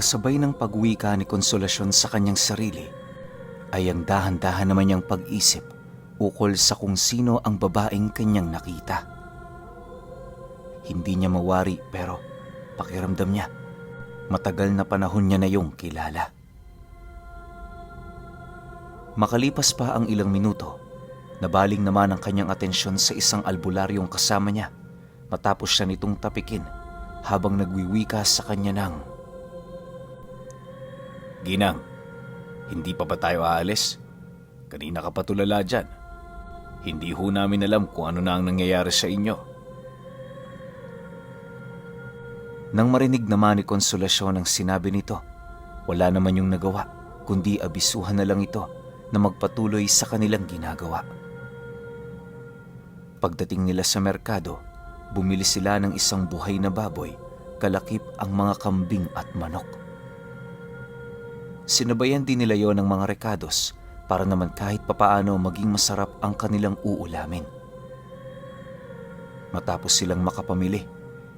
Kasabay ng pagwika ni Konsolasyon sa kanyang sarili, ay ang dahan-dahan naman niyang pag-isip ukol sa kung sino ang babaeng kanyang nakita. Hindi niya mawari pero pakiramdam niya, matagal na panahon niya na yung kilala. Makalipas pa ang ilang minuto, nabaling naman ang kanyang atensyon sa isang albularyong kasama niya matapos siya nitong tapikin habang nagwiwika sa kanya ng Ginang, hindi pa ba tayo aalis? Kanina ka pa tulala dyan. Hindi ho namin alam kung ano na ang nangyayari sa inyo. Nang marinig naman ni Konsolasyon ang sinabi nito, wala naman yung nagawa, kundi abisuhan na lang ito na magpatuloy sa kanilang ginagawa. Pagdating nila sa merkado, bumili sila ng isang buhay na baboy, kalakip ang mga kambing at manok. Sinabayan din nila yon ng mga rekados para naman kahit papaano maging masarap ang kanilang uulamin. Matapos silang makapamili,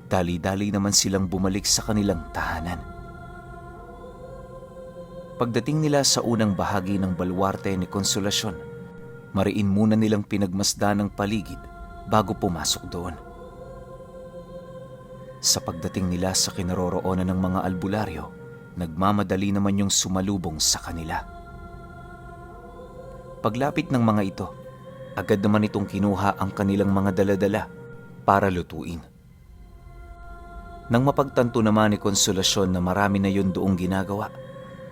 dali-dali naman silang bumalik sa kanilang tahanan. Pagdating nila sa unang bahagi ng balwarte ni Konsolasyon, mariin muna nilang pinagmasdan ang paligid bago pumasok doon. Sa pagdating nila sa kinaroroonan ng mga albularyo, nagmamadali naman yung sumalubong sa kanila. Paglapit ng mga ito, agad naman itong kinuha ang kanilang mga daladala para lutuin. Nang mapagtanto naman ni Konsolasyon na marami na yun doong ginagawa,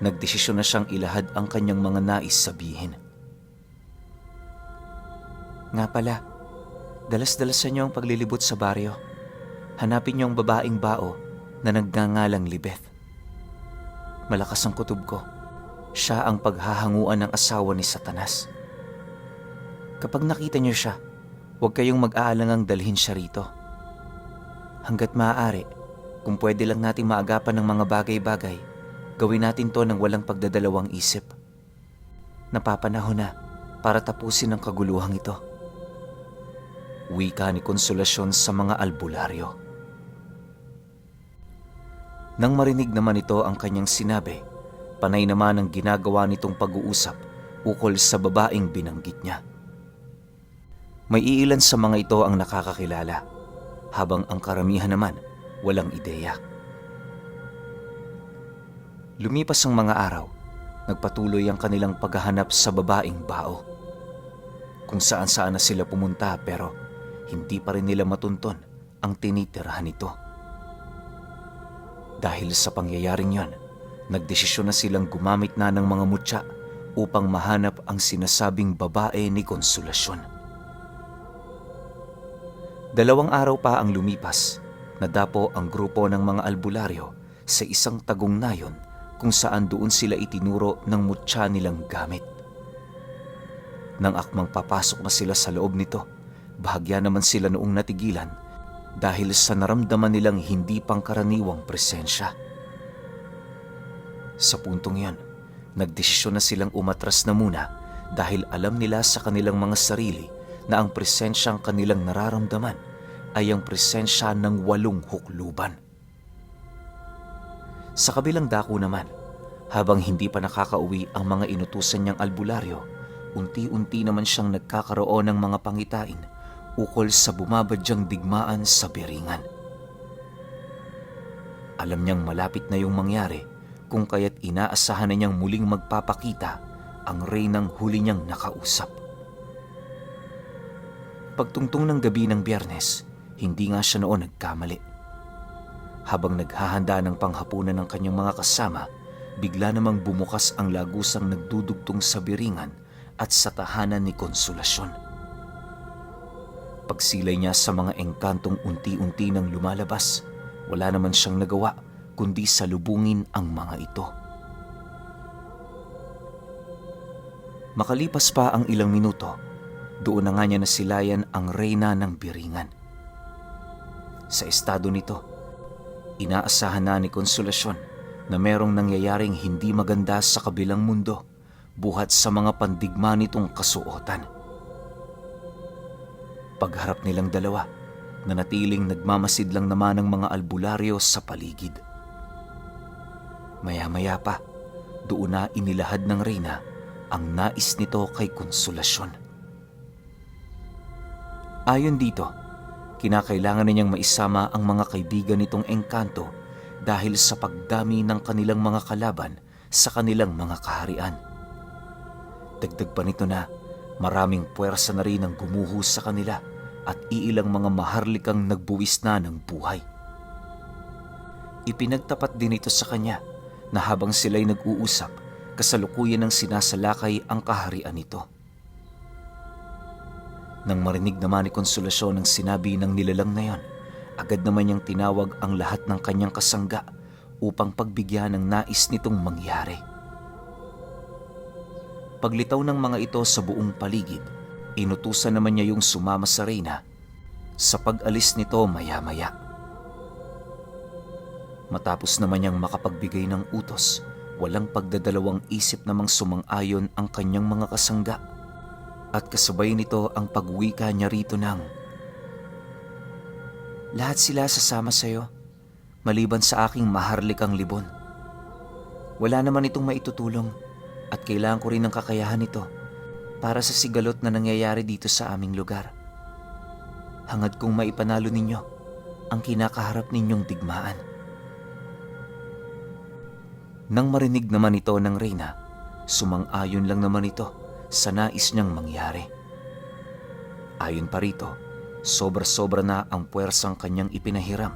nagdesisyon na siyang ilahad ang kanyang mga nais sabihin. Nga pala, dalas-dalasan niyo ang paglilibot sa baryo. Hanapin niyo ang babaeng bao na nagngangalang Libeth. Malakas ang kutob ko. Siya ang paghahanguan ng asawa ni Satanas. Kapag nakita niyo siya, huwag kayong mag-aalangang dalhin siya rito. Hanggat maaari, kung pwede lang nating maagapan ng mga bagay-bagay, gawin natin to ng walang pagdadalawang isip. Napapanahon na para tapusin ang kaguluhang ito. Wika ni Konsolasyon sa mga albularyo. Nang marinig naman ito ang kanyang sinabi, panay naman ang ginagawa nitong pag-uusap ukol sa babaeng binanggit niya. May iilan sa mga ito ang nakakakilala, habang ang karamihan naman walang ideya. Lumipas ang mga araw, nagpatuloy ang kanilang paghahanap sa babaeng bao. Kung saan saan na sila pumunta pero hindi pa rin nila matunton ang tinitirahan nito. Dahil sa pangyayaring yon, nagdesisyon na silang gumamit na ng mga mutya upang mahanap ang sinasabing babae ni Konsolasyon. Dalawang araw pa ang lumipas, nadapo ang grupo ng mga albularyo sa isang tagong nayon kung saan doon sila itinuro ng mutya nilang gamit. Nang akmang papasok na sila sa loob nito, bahagya naman sila noong natigilan dahil sa naramdaman nilang hindi pangkaraniwang presensya. Sa puntong yon, nagdesisyon na silang umatras na muna dahil alam nila sa kanilang mga sarili na ang presensyang kanilang nararamdaman ay ang presensya ng walong hukluban. Sa kabilang dako naman, habang hindi pa nakakauwi ang mga inutusan niyang albularyo, unti-unti naman siyang nagkakaroon ng mga pangitain ukol sa bumabadyang digmaan sa Beringan. Alam niyang malapit na yung mangyari kung kaya't inaasahan na niyang muling magpapakita ang reynang huli niyang nakausap. Pagtungtong ng gabi ng biyernes, hindi nga siya noon nagkamali. Habang naghahanda ng panghapunan ng kanyang mga kasama, bigla namang bumukas ang lagusang nagdudugtong sa biringan at sa tahanan ni Konsolasyon. Pagsilay niya sa mga engkantong unti-unti nang lumalabas, wala naman siyang nagawa kundi salubungin ang mga ito. Makalipas pa ang ilang minuto, doon na nga niya nasilayan ang reyna ng biringan. Sa estado nito, inaasahan na ni Konsolasyon na merong nangyayaring hindi maganda sa kabilang mundo buhat sa mga pandigma nitong kasuotan. Pagharap nilang dalawa, nanatiling nagmamasid lang naman ng mga albularyo sa paligid. Maya-maya pa, doon na inilahad ng reyna ang nais nito kay Konsolasyon. Ayon dito, kinakailangan na niyang maisama ang mga kaibigan nitong engkanto dahil sa pagdami ng kanilang mga kalaban sa kanilang mga kaharian. Dagdag pa nito na maraming puwersa na rin ang gumuho sa kanila at iilang mga maharlikang nagbuwis na ng buhay. Ipinagtapat din ito sa kanya na habang sila'y nag-uusap, kasalukuyan ng sinasalakay ang kaharian nito. Nang marinig naman ni Konsolasyon ang sinabi ng nilalang na yon, agad naman niyang tinawag ang lahat ng kanyang kasangga upang pagbigyan ng nais nitong mangyari. Paglitaw ng mga ito sa buong paligid, inutusan naman niya yung sumama sa reyna sa pag-alis nito maya-maya. Matapos naman niyang makapagbigay ng utos, walang pagdadalawang isip namang sumang-ayon ang kanyang mga kasangga at kasabay nito ang pagwika niya rito ng Lahat sila sasama sa'yo, maliban sa aking maharlikang libon. Wala naman itong maitutulong at kailangan ko rin ng kakayahan nito para sa sigalot na nangyayari dito sa aming lugar. Hangad kong maipanalo ninyo ang kinakaharap ninyong digmaan. Nang marinig naman ito ng reyna, sumang-ayon lang naman ito sa nais niyang mangyari. Ayon pa rito, sobra-sobra na ang puwersang kanyang ipinahiram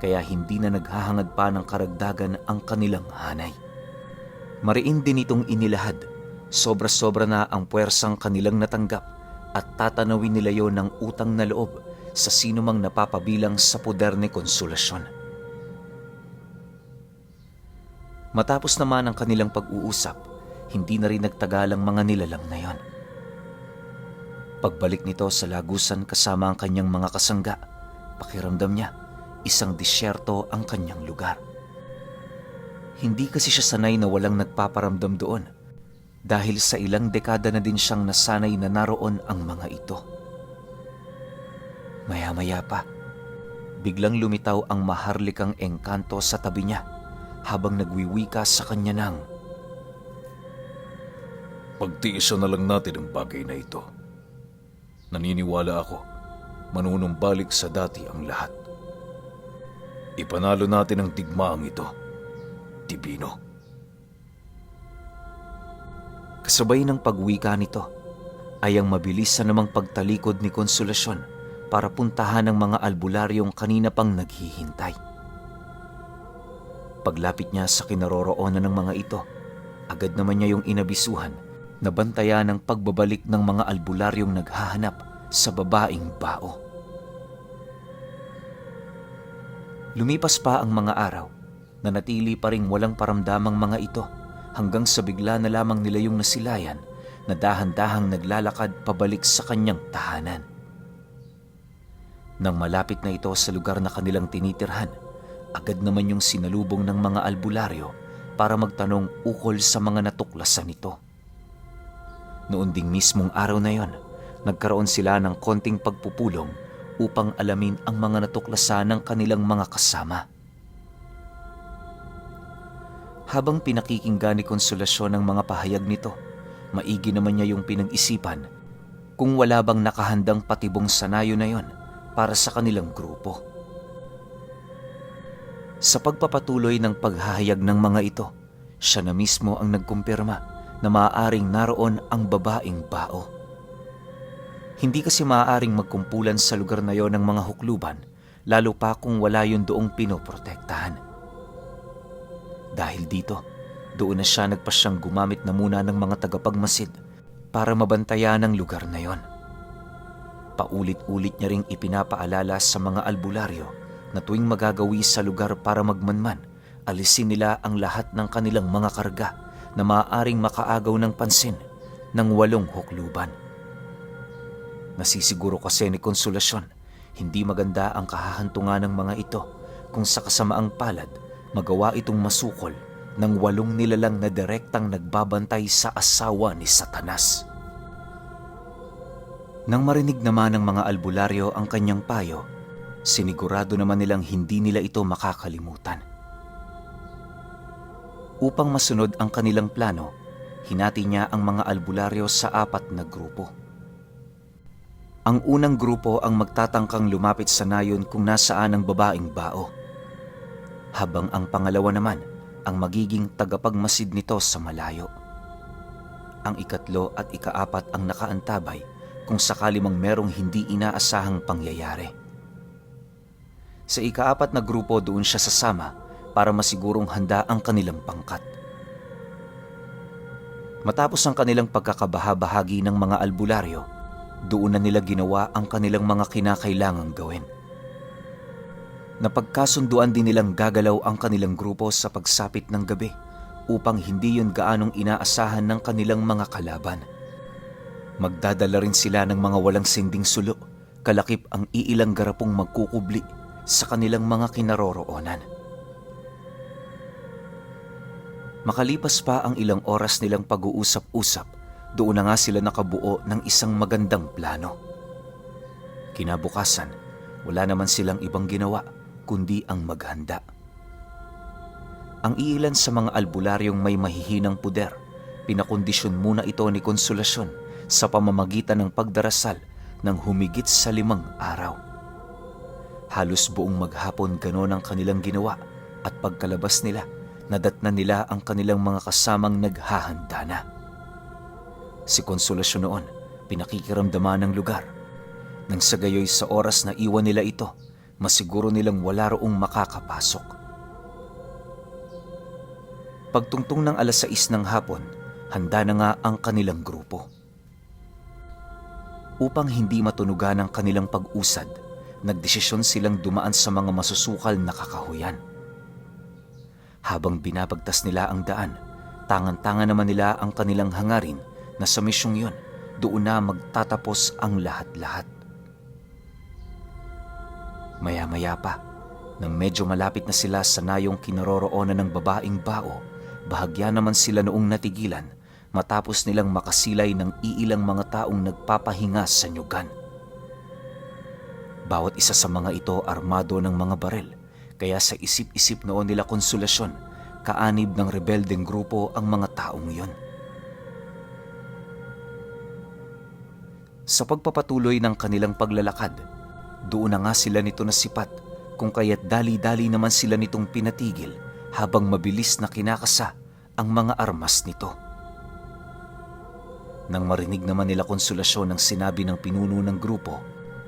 kaya hindi na naghahangad pa ng karagdagan ang kanilang hanay. Mariin din itong inilahad, sobra-sobra na ang puwersang kanilang natanggap at tatanawin nila yon ng utang na loob sa sinumang napapabilang sa poder ni konsolasyon. Matapos naman ang kanilang pag-uusap, hindi na rin nagtagal ang mga nilalang na yon. Pagbalik nito sa lagusan kasama ang kanyang mga kasangga, pakiramdam niya, isang disyerto ang kanyang lugar. Hindi kasi siya sanay na walang nagpaparamdam doon dahil sa ilang dekada na din siyang nasanay na naroon ang mga ito. Maya-maya pa, biglang lumitaw ang maharlikang engkanto sa tabi niya habang nagwiwika sa kanya ng Pagtiisan na lang natin ang bagay na ito. Naniniwala ako, manunumbalik sa dati ang lahat. Ipanalo natin ang digmaang ito. Divino. Kasabay ng pagwika nito ay ang mabilis na namang pagtalikod ni Konsolasyon para puntahan ang mga albularyong kanina pang naghihintay. Paglapit niya sa kinaroroonan ng mga ito, agad naman niya yung inabisuhan na bantayan ang pagbabalik ng mga albularyong naghahanap sa babaing bao. Lumipas pa ang mga araw na natili pa ring walang paramdamang mga ito hanggang sa bigla na lamang nila yung nasilayan na dahan-dahang naglalakad pabalik sa kanyang tahanan. Nang malapit na ito sa lugar na kanilang tinitirhan, agad naman yung sinalubong ng mga albularyo para magtanong ukol sa mga natuklasan nito. Noon ding mismong araw na yon, nagkaroon sila ng konting pagpupulong upang alamin ang mga natuklasan ng kanilang mga kasama. Habang pinakikinggan ni Konsolasyon ang mga pahayag nito, maigi naman niya yung pinag-isipan kung wala bang nakahandang patibong sanayo na yon para sa kanilang grupo. Sa pagpapatuloy ng paghahayag ng mga ito, siya na mismo ang nagkumpirma na maaaring naroon ang babaeng bao. Hindi kasi maaaring magkumpulan sa lugar na yon ng mga hukluban, lalo pa kung wala yun doong pinoprotektahan. Dahil dito, doon na siya nagpasyang gumamit na muna ng mga tagapagmasid para mabantayan ang lugar na yon. Paulit-ulit niya ring ipinapaalala sa mga albularyo na tuwing magagawi sa lugar para magmanman, alisin nila ang lahat ng kanilang mga karga na maaaring makaagaw ng pansin ng walong hukluban. Nasisiguro kasi ni Konsolasyon, hindi maganda ang kahahantungan ng mga ito kung sa kasamaang palad magawa itong masukol ng walong nilalang na direktang nagbabantay sa asawa ni Satanas. Nang marinig naman ng mga albularyo ang kanyang payo, sinigurado naman nilang hindi nila ito makakalimutan. Upang masunod ang kanilang plano, hinati niya ang mga albularyo sa apat na grupo. Ang unang grupo ang magtatangkang lumapit sa nayon kung nasaan ang babaeng bao. Habang ang pangalawa naman ang magiging tagapagmasid nito sa malayo. Ang ikatlo at ikaapat ang nakaantabay kung sakali mang merong hindi inaasahang pangyayari. Sa ikaapat na grupo doon siya sasama para masigurong handa ang kanilang pangkat. Matapos ang kanilang pagkakabahabahagi ng mga albularyo, doon na nila ginawa ang kanilang mga kinakailangang gawin. Napagkasunduan din nilang gagalaw ang kanilang grupo sa pagsapit ng gabi upang hindi yun gaanong inaasahan ng kanilang mga kalaban. Magdadala rin sila ng mga walang sinding sulo, kalakip ang iilang garapong magkukubli sa kanilang mga kinaroroonan. Makalipas pa ang ilang oras nilang pag-uusap-usap, doon na nga sila nakabuo ng isang magandang plano. Kinabukasan, wala naman silang ibang ginawa kundi ang maghanda. Ang iilan sa mga albularyong may mahihinang puder, pinakondisyon muna ito ni Konsolasyon sa pamamagitan ng pagdarasal ng humigit sa limang araw. Halos buong maghapon ganon ang kanilang ginawa at pagkalabas nila, nadatna nila ang kanilang mga kasamang naghahanda na. Si Konsolasyon noon, pinakikiramdaman ng lugar. Nang sa gayoy sa oras na iwan nila ito, masiguro nilang wala roong makakapasok. Pagtungtong ng alas 6 ng hapon, handa na nga ang kanilang grupo. Upang hindi matunugan ang kanilang pag-usad, nagdesisyon silang dumaan sa mga masusukal na kakahuyan. Habang binabagtas nila ang daan, tangan-tangan naman nila ang kanilang hangarin na sa misyong yun, doon na magtatapos ang lahat-lahat. Maya-maya pa, nang medyo malapit na sila sa nayong kinaroroonan ng babaeng bao, bahagya naman sila noong natigilan matapos nilang makasilay ng iilang mga taong nagpapahinga sa nyugan. Bawat isa sa mga ito armado ng mga barel, kaya sa isip-isip noon nila konsolasyon, kaanib ng rebeldeng grupo ang mga taong iyon. Sa pagpapatuloy ng kanilang paglalakad, doon na nga sila nito nasipat kung kaya't dali-dali naman sila nitong pinatigil habang mabilis na kinakasa ang mga armas nito. Nang marinig naman nila konsolasyon ng sinabi ng pinuno ng grupo,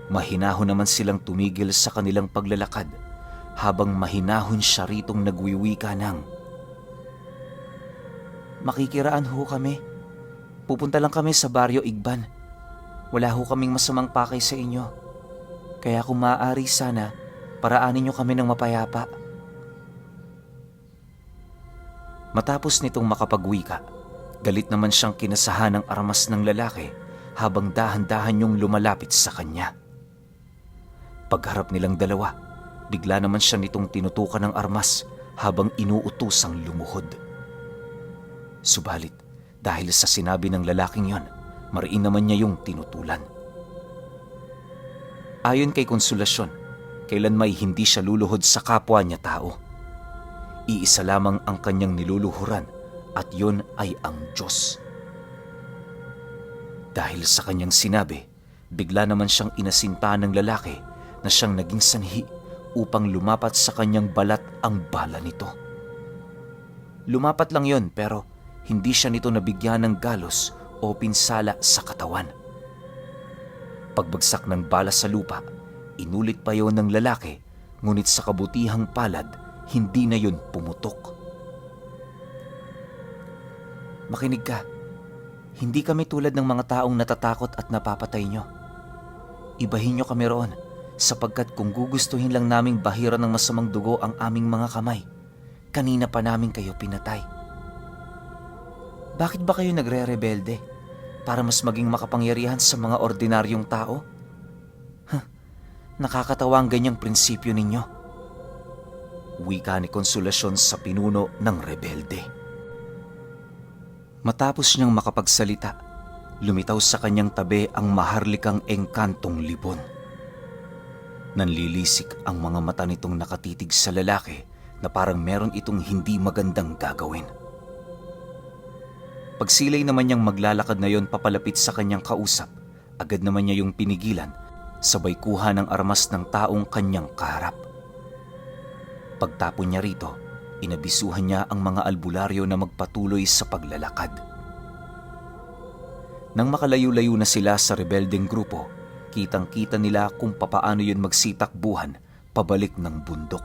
mahinahon naman silang tumigil sa kanilang paglalakad habang mahinahon siya ritong nagwiwika ng Makikiraan ho kami. Pupunta lang kami sa baryo Igban. Wala ho kaming masamang pakay sa inyo. Kaya kung maaari sana, paraanin niyo kami ng mapayapa. Matapos nitong makapagwika, galit naman siyang kinasahan ng armas ng lalaki habang dahan-dahan niyong lumalapit sa kanya. Pagharap nilang dalawa, bigla naman siya nitong tinutukan ng armas habang inuutusang lumuhod. Subalit, dahil sa sinabi ng lalaking yon, mariin naman niya yung tinutulan. Ayon kay Konsolasyon, kailan may hindi siya luluhod sa kapwa niya tao. Iisa lamang ang kanyang niluluhuran at yun ay ang Diyos. Dahil sa kanyang sinabi, bigla naman siyang inasinta ng lalaki na siyang naging sanhi upang lumapat sa kanyang balat ang bala nito. Lumapat lang yon pero hindi siya nito nabigyan ng galos o pinsala sa katawan. Pagbagsak ng bala sa lupa, inulit pa yon ng lalaki, ngunit sa kabutihang palad, hindi na yon pumutok. Makinig ka, hindi kami tulad ng mga taong natatakot at napapatay nyo. Ibahin nyo kami roon, sapagkat kung gugustuhin lang naming bahiran ng masamang dugo ang aming mga kamay, kanina pa namin kayo pinatay. Bakit ba kayo nagre-rebelde? Para mas maging makapangyarihan sa mga ordinaryong tao? Huh, nakakatawa ang ganyang prinsipyo ninyo. Wika ni Konsolasyon sa pinuno ng rebelde. Matapos niyang makapagsalita, lumitaw sa kanyang tabi ang maharlikang engkantong libon. Nanlilisik ang mga mata nitong nakatitig sa lalaki na parang meron itong hindi magandang gagawin. Pagsilay naman niyang maglalakad na yon papalapit sa kanyang kausap, agad naman niya yung pinigilan, sabay kuha ng armas ng taong kanyang kaharap. Pagtapon niya rito, inabisuhan niya ang mga albularyo na magpatuloy sa paglalakad. Nang makalayo-layo na sila sa rebelding grupo, kitang-kita nila kung papaano yun magsitakbuhan pabalik ng bundok.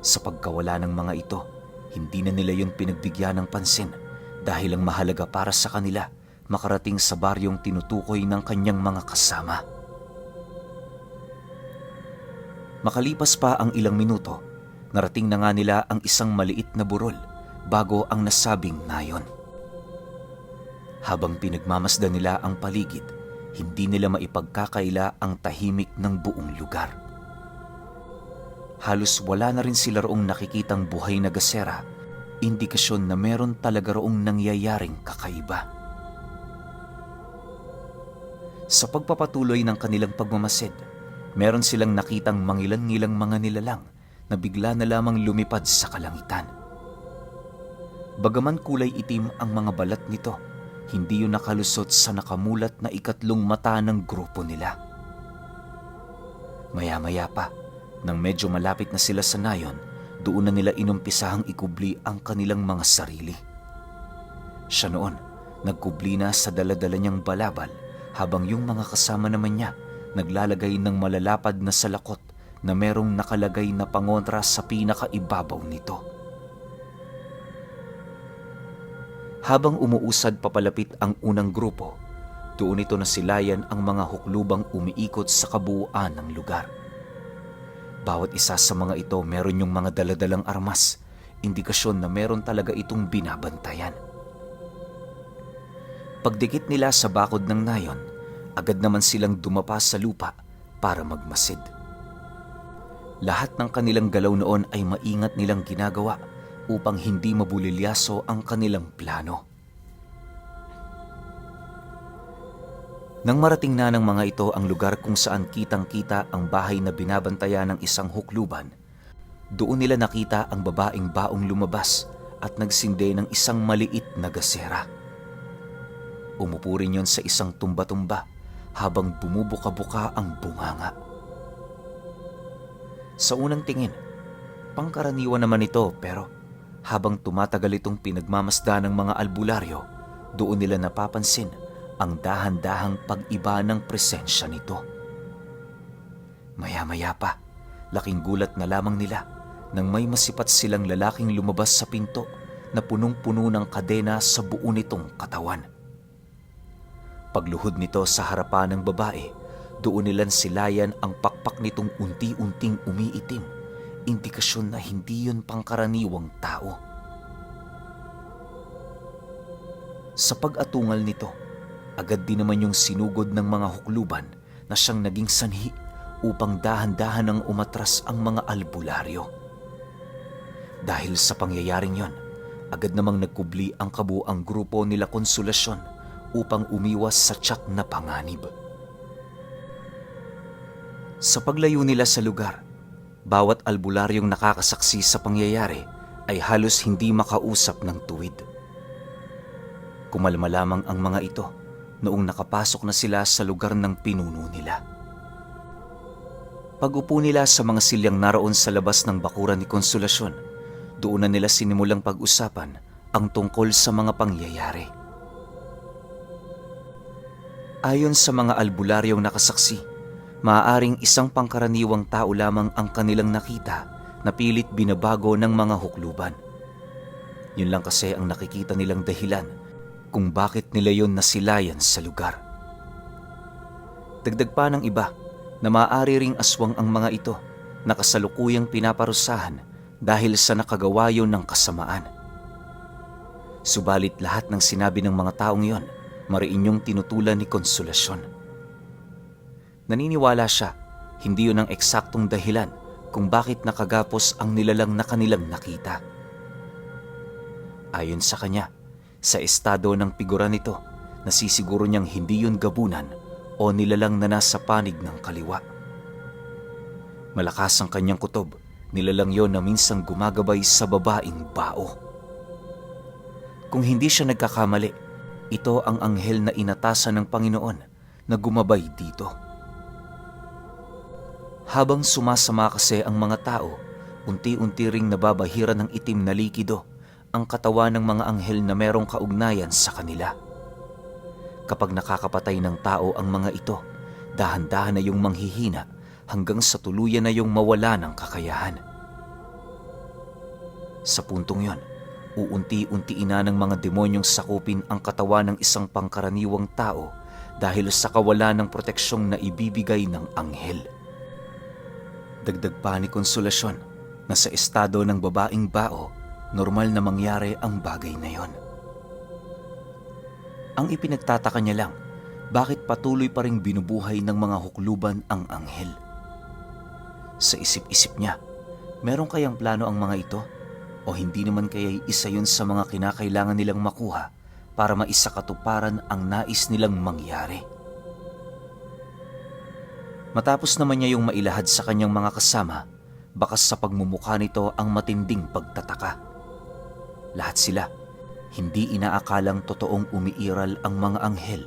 Sa pagkawala ng mga ito, hindi na nila yun pinagbigyan ng pansin dahil ang mahalaga para sa kanila makarating sa baryong tinutukoy ng kanyang mga kasama. Makalipas pa ang ilang minuto, narating na nga nila ang isang maliit na burol bago ang nasabing nayon. Habang pinagmamasdan nila ang paligid, hindi nila maipagkakaila ang tahimik ng buong lugar. Halos wala na rin sila roong nakikitang buhay na gasera, indikasyon na meron talaga roong nangyayaring kakaiba. Sa pagpapatuloy ng kanilang pagmamasid, meron silang nakitang mangilan-ngilang mga nilalang na bigla na lamang lumipad sa kalangitan. Bagaman kulay itim ang mga balat nito, hindi yun nakalusot sa nakamulat na ikatlong mata ng grupo nila. Maya-maya pa, nang medyo malapit na sila sa nayon, doon na nila inumpisahang ikubli ang kanilang mga sarili. Siya noon, nagkubli na sa daladala niyang balabal habang yung mga kasama naman niya naglalagay ng malalapad na salakot na merong nakalagay na pangontra sa pinakaibabaw nito. Habang umuusad papalapit ang unang grupo, doon ito nasilayan ang mga huklubang umiikot sa kabuuan ng lugar. Bawat isa sa mga ito meron yung mga daladalang armas, indikasyon na meron talaga itong binabantayan. Pagdikit nila sa bakod ng nayon, agad naman silang dumapa sa lupa para magmasid. Lahat ng kanilang galaw noon ay maingat nilang ginagawa upang hindi mabulilyaso ang kanilang plano. Nang marating na ng mga ito ang lugar kung saan kitang-kita ang bahay na binabantayan ng isang hukluban, doon nila nakita ang babaeng baong lumabas at nagsinde ng isang maliit na gasera. Umupo rin yon sa isang tumba-tumba habang bumubuka-buka ang bunganga. Sa unang tingin, pangkaraniwan naman ito pero habang tumatagal itong pinagmamasda ng mga albularyo, doon nila napapansin ang dahan-dahang pag-iba ng presensya nito. Maya-maya pa, laking gulat na lamang nila nang may masipat silang lalaking lumabas sa pinto na punong-puno ng kadena sa buo nitong katawan. Pagluhod nito sa harapan ng babae, doon nilang silayan ang pakpak nitong unti-unting umiitim, indikasyon na hindi yun pangkaraniwang tao. Sa pag-atungal nito, agad din naman yung sinugod ng mga hukluban na siyang naging sanhi upang dahan-dahan ang umatras ang mga albularyo. Dahil sa pangyayaring yon, agad namang nagkubli ang kabuang grupo nila konsolasyon upang umiwas sa tiyak na panganib. Sa paglayo nila sa lugar, bawat albularyong nakakasaksi sa pangyayari ay halos hindi makausap ng tuwid. Kumalma lamang ang mga ito noong nakapasok na sila sa lugar ng pinuno nila. Pag-upo nila sa mga silyang naroon sa labas ng bakuran ni Konsolasyon, doon na nila sinimulang pag-usapan ang tungkol sa mga pangyayari. Ayon sa mga albularyong nakasaksi, maaaring isang pangkaraniwang tao lamang ang kanilang nakita na pilit binabago ng mga hukluban. Yun lang kasi ang nakikita nilang dahilan kung bakit nila yon nasilayan sa lugar. Dagdag pa ng iba na maaari ring aswang ang mga ito na kasalukuyang pinaparusahan dahil sa nakagawa yon ng kasamaan. Subalit lahat ng sinabi ng mga taong yon, mariinyong tinutulan ni Konsolasyon. Naniniwala siya, hindi yun ang eksaktong dahilan kung bakit nakagapos ang nilalang na kanilang nakita. Ayon sa kanya, sa estado ng figura nito, nasisiguro niyang hindi yun gabunan o nilalang na nasa panig ng kaliwa. Malakas ang kanyang kutob, nilalang yon na minsang gumagabay sa babaing bao. Kung hindi siya nagkakamali, ito ang anghel na inatasan ng Panginoon na gumabay dito. Habang sumasama kasi ang mga tao, unti-unti ring nababahira ng itim na likido ang katawan ng mga anghel na merong kaugnayan sa kanila. Kapag nakakapatay ng tao ang mga ito, dahan-dahan na yung manghihina hanggang sa tuluyan na yung mawala ng kakayahan. Sa puntong yon, uunti-untiin na ng mga demonyong sakupin ang katawan ng isang pangkaraniwang tao dahil sa kawalan ng proteksyong na ibibigay ng anghel. Dagdag pa ni konsolasyon na sa estado ng babaeng bao, normal na mangyari ang bagay na yon. Ang ipinagtataka niya lang, bakit patuloy pa rin binubuhay ng mga hukluban ang anghel? Sa isip-isip niya, meron kayang plano ang mga ito? O hindi naman kaya'y isa yun sa mga kinakailangan nilang makuha para maisakatuparan ang nais nilang mangyari? Matapos naman niya yung mailahad sa kanyang mga kasama, bakas sa pagmumukha nito ang matinding pagtataka. Lahat sila, hindi inaakalang totoong umiiral ang mga anghel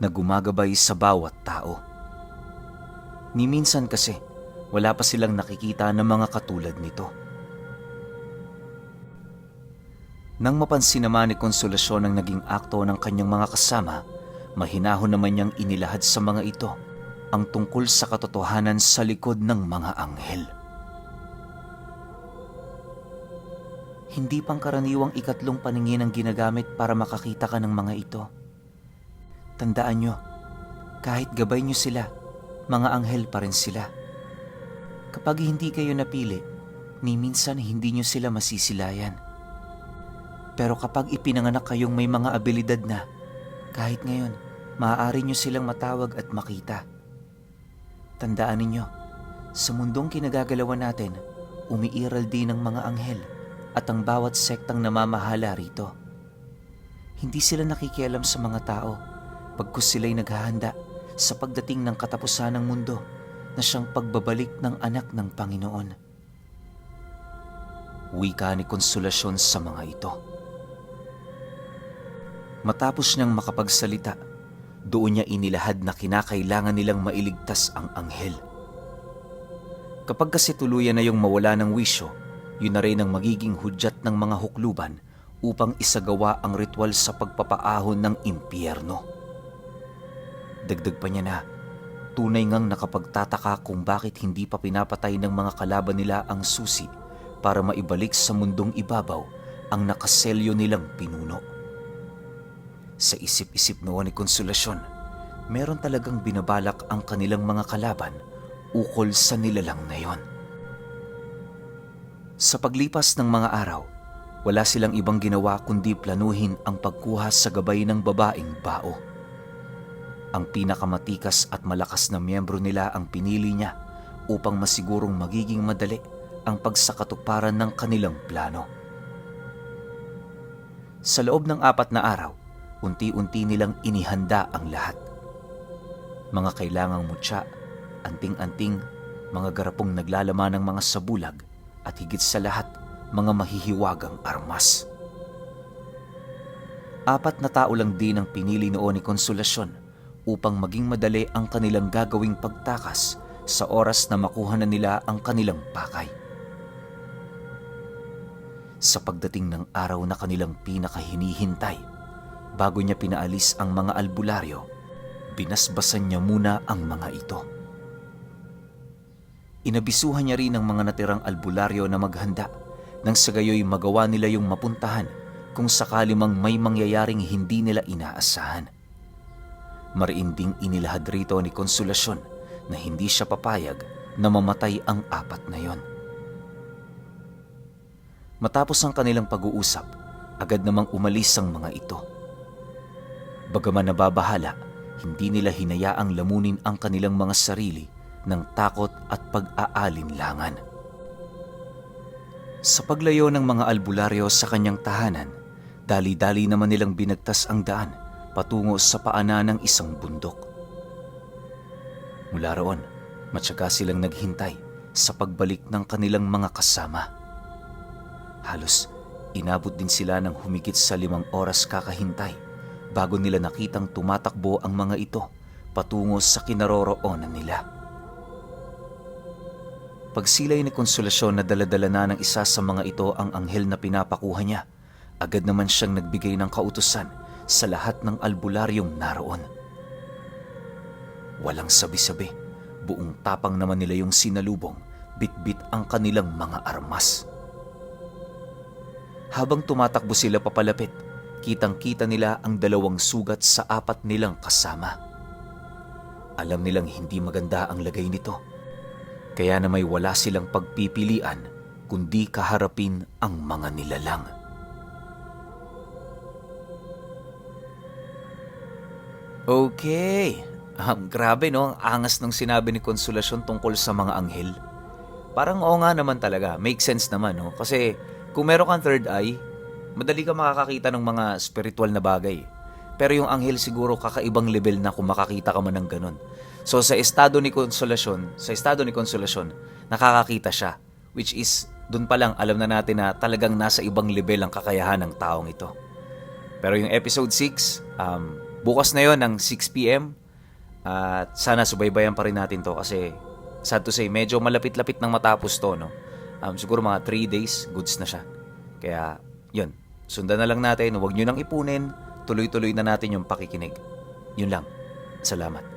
na gumagabay sa bawat tao. Ni minsan kasi, wala pa silang nakikita ng mga katulad nito. Nang mapansin naman ni Konsolasyon ang naging akto ng kanyang mga kasama, mahinahon naman niyang inilahad sa mga ito ang tungkol sa katotohanan sa likod ng mga anghel. Hindi pangkaraniwang ikatlong paningin ang ginagamit para makakita ka ng mga ito. Tandaan nyo, kahit gabay nyo sila, mga anghel pa rin sila. Kapag hindi kayo napili, ni minsan hindi nyo sila masisilayan. Pero kapag ipinanganak kayong may mga abilidad na, kahit ngayon, maaari nyo silang matawag at makita. Tandaan ninyo, sa mundong kinagagalawan natin, umiiral din ang mga anghel at ang bawat sektang namamahala rito. Hindi sila nakikialam sa mga tao pagkus sila'y naghahanda sa pagdating ng katapusan ng mundo na siyang pagbabalik ng anak ng Panginoon. Wika ni Konsolasyon sa mga ito. Matapos niyang makapagsalita, doon niya inilahad na kinakailangan nilang mailigtas ang anghel. Kapag kasi tuluyan na yung mawala ng wisyo, yun na rin ang magiging hudyat ng mga hukluban upang isagawa ang ritual sa pagpapaahon ng impyerno. Dagdag pa niya na, tunay ngang nakapagtataka kung bakit hindi pa pinapatay ng mga kalaban nila ang susi para maibalik sa mundong ibabaw ang nakaselyo nilang pinuno. Sa isip-isip noon ni Konsolasyon, meron talagang binabalak ang kanilang mga kalaban ukol sa nilalang na yon. Sa paglipas ng mga araw, wala silang ibang ginawa kundi planuhin ang pagkuha sa gabay ng babaeng bao. Ang pinakamatikas at malakas na miyembro nila ang pinili niya upang masigurong magiging madali ang pagsakatuparan ng kanilang plano. Sa loob ng apat na araw, unti-unti nilang inihanda ang lahat. Mga kailangang mutya, anting-anting, mga garapong naglalaman ng mga sabulag at higit sa lahat, mga mahihiwagang armas. Apat na tao lang din ang pinili noon ni Konsolasyon upang maging madali ang kanilang gagawing pagtakas sa oras na makuha na nila ang kanilang pakay. Sa pagdating ng araw na kanilang pinakahinihintay, bago niya pinaalis ang mga albularyo, binasbasan niya muna ang mga ito. Inabisuhan niya rin ang mga natirang albularyo na maghanda nang sa gayoy magawa nila yung mapuntahan kung sakali mang may mangyayaring hindi nila inaasahan. Mariinding inilahad rito ni Konsolasyon na hindi siya papayag na mamatay ang apat na yon. Matapos ang kanilang pag-uusap, agad namang umalis ang mga ito. Bagaman nababahala, hindi nila hinayaang lamunin ang kanilang mga sarili ng takot at pag-aalinlangan. Sa paglayo ng mga albularyo sa kanyang tahanan, dali-dali naman nilang binagtas ang daan patungo sa paanan ng isang bundok. Mula roon, matyaga silang naghintay sa pagbalik ng kanilang mga kasama. Halos Inabot din sila ng humigit sa limang oras kakahintay bago nila nakitang tumatakbo ang mga ito patungo sa kinaroroonan nila. Pag sila'y ni Konsolasyon na daladala na ng isa sa mga ito ang anghel na pinapakuha niya, agad naman siyang nagbigay ng kautusan sa lahat ng albularyong naroon. Walang sabi-sabi, buong tapang naman nila yung sinalubong, bitbit ang kanilang mga armas. Habang tumatakbo sila papalapit, kitang-kita nila ang dalawang sugat sa apat nilang kasama. Alam nilang hindi maganda ang lagay nito. Kaya na may wala silang pagpipilian kundi kaharapin ang mga nilalang. Okay. Um, grabe no, ang angas ng sinabi ni Konsolasyon tungkol sa mga anghel. Parang oo nga naman talaga, make sense naman no. Kasi kung meron kang third eye, madali ka makakakita ng mga spiritual na bagay. Pero yung anghel siguro kakaibang level na kung makakita ka man ng ganun. So sa estado ni Konsolasyon, sa estado ni Konsolasyon, nakakakita siya. Which is, dun pa lang alam na natin na talagang nasa ibang level ang kakayahan ng taong ito. Pero yung episode 6, um, bukas na yon ng 6pm. At sana subaybayan pa rin natin to kasi sad to say, medyo malapit-lapit nang matapos to. No? Um, siguro mga 3 days, goods na siya. Kaya, yun. Sundan na lang natin. Huwag nyo nang ipunin. Tuloy-tuloy na natin yung pakikinig. Yun lang. Salamat.